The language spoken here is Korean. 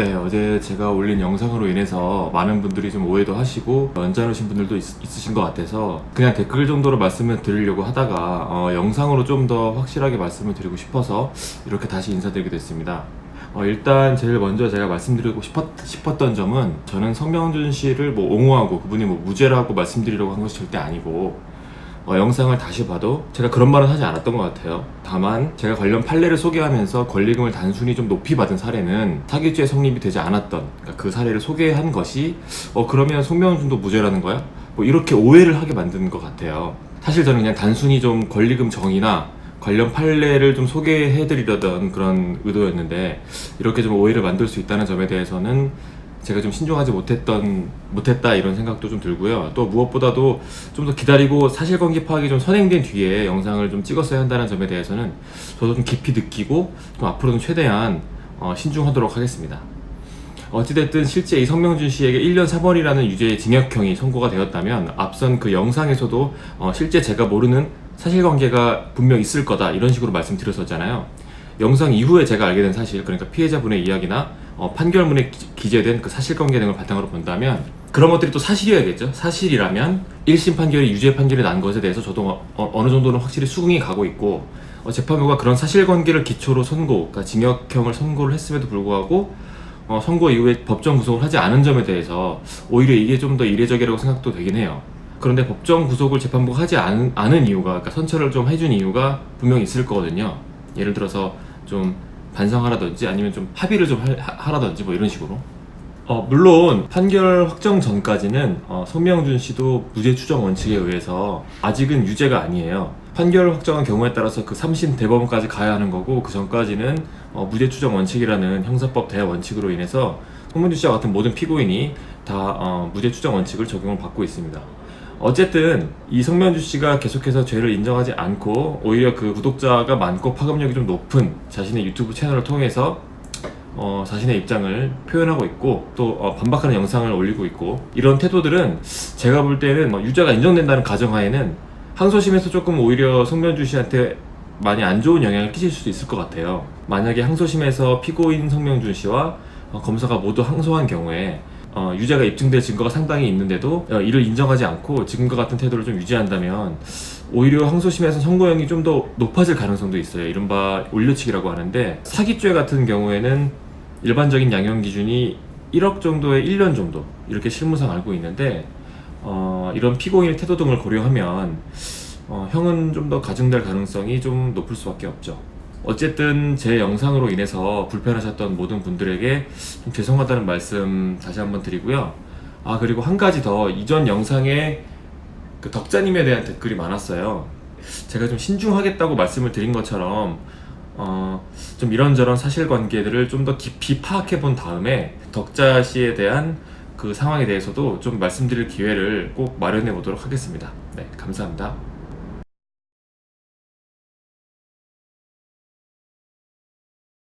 네, 어제 제가 올린 영상으로 인해서 많은 분들이 좀 오해도 하시고 언짢으신 분들도 있, 으신것 같아서 그냥 댓글 정도로 말씀을 드리려고 하다가 어, 영상으로 좀 더 확실하게 말씀을 드리고 싶어서 이렇게 다시 인사드리게 됐습니다. 어, 일단 제일 먼저 제가 말씀드리고 싶었, 싶었던 점은 저는 성명준 씨를 뭐 옹호하고 그분이 뭐 무죄라고 말씀드리려고 한 것이 절대 아니고 어, 영상을 다시 봐도 제가 그런 말은 하지 않았던 것 같아요. 다만 제가 관련 판례를 소개하면서 권리금을 단순히 좀 높이 받은 사례는 사기죄 성립이 되지 않았던 그러니까 그 사례를 소개한 것이 어 그러면 송명준도 무죄라는 거야? 뭐 이렇게 오해를 하게 만드는 것 같아요. 사실 저는 그냥 단순히 좀 권리금 정의나 관련 판례를 좀 소개해드리려던 그런 의도였는데 이렇게 좀 오해를 만들 수 있다는 점에 대해서는 제가 좀 신중하지 못했던 못했다 이런 생각도 좀 들고요. 또 무엇보다도 좀 더 기다리고 사실관계 파악이 좀 선행된 뒤에 영상을 좀 찍었어야 한다는 점에 대해서는 저도 좀 깊이 느끼고 좀 앞으로는 최대한 어, 신중하도록 하겠습니다. 어찌됐든 실제 이 성명준 씨에게 1년 3월이라는 유죄의 징역형이 선고가 되었다면 앞선 그 영상에서도 어, 실제 제가 모르는 사실관계가 분명 있을 거다 이런 식으로 말씀드렸었잖아요. 영상 이후에 제가 알게 된 사실 그러니까 피해자분의 이야기나 어, 판결문에 기- 기재된 그 사실관계 등을 바탕으로 본다면 그런 것들이 또 사실이어야겠죠. 사실이라면 1심 판결이 유죄 판결이 난 것에 대해서 저도 어, 느 정도는 확실히 수긍이 가고 있고 어, 재판부가 그런 사실관계를 기초로 선고, 그러니까 징역형을 선고를 했음에도 불구하고 어, 선고 이후에 법정 구속을 하지 않은 점에 대해서 오히려 이게 좀 더 이례적이라고 생각도 되긴 해요. 그런데 법정 구속을 재판부가 하지 않, 않은 이유가, 그러니까 선처를 좀 해준 이유가 분명히 있을 거거든요. 예를 들어서 좀 반성하라든지 아니면 좀 합의를 좀 할- 하- 하라든지 뭐 이런 식으로. 어, 물론 판결 확정 전까지는 어, 송명준 씨도 무죄 추정 원칙에 의해서 아직은 유죄가 아니에요. 판결 확정한 경우에 따라서 그 3심 대법원까지 가야 하는 거고 그 전까지는 어, 무죄 추정 원칙이라는 형사법 대하 원칙으로 인해서 송명준 씨와 같은 모든 피고인이 다 어, 무죄 추정 원칙을 적용을 받고 있습니다. 어쨌든 이 성명주 씨가 계속해서 죄를 인정하지 않고 오히려 그 구독자가 많고 파급력이 좀 높은 자신의 유튜브 채널을 통해서 어, 자신의 입장을 표현하고 있고 또 어, 반박하는 영상을 올리고 있고 이런 태도들은 제가 볼 때는 뭐 유죄가 인정된다는 가정하에는 항소심에서 조금 오히려 성명주 씨한테 많이 안 좋은 영향을 끼칠 수도 있을 것 같아요. 만약에 항소심에서 피고인 성명준 씨와 어, 검사가 모두 항소한 경우에 어, 유죄가 입증될 증거가 상당히 있는데도 어, 이를 인정하지 않고 지금과 같은 태도를 좀 유지한다면 오히려 항소심에서 선고형이 좀 더 높아질 가능성도 있어요. 이른바 올려치기라고 하는데 사기죄 같은 경우에는 일반적인 양형 기준이 1억 정도의 1년 정도 이렇게 실무상 알고 있는데 어, 이런 피고인의 태도 등을 고려하면 어, 형은 좀 더 가중될 가능성이 좀 높을 수밖에 없죠. 어쨌든 제 영상으로 인해서 불편하셨던 모든 분들에게 좀 죄송하다는 말씀 다시 한번 드리고요. 아 그리고 한 가지 더 이전 영상에 그 덕자님에 대한 댓글이 많았어요. 제가 좀 신중하겠다고 말씀을 드린 것처럼 어, 좀 이런저런 사실관계들을 좀 더 깊이 파악해 본 다음에 덕자 씨에 대한 그 상황에 대해서도 좀 말씀드릴 기회를 꼭 마련해 보도록 하겠습니다. 네, 감사합니다.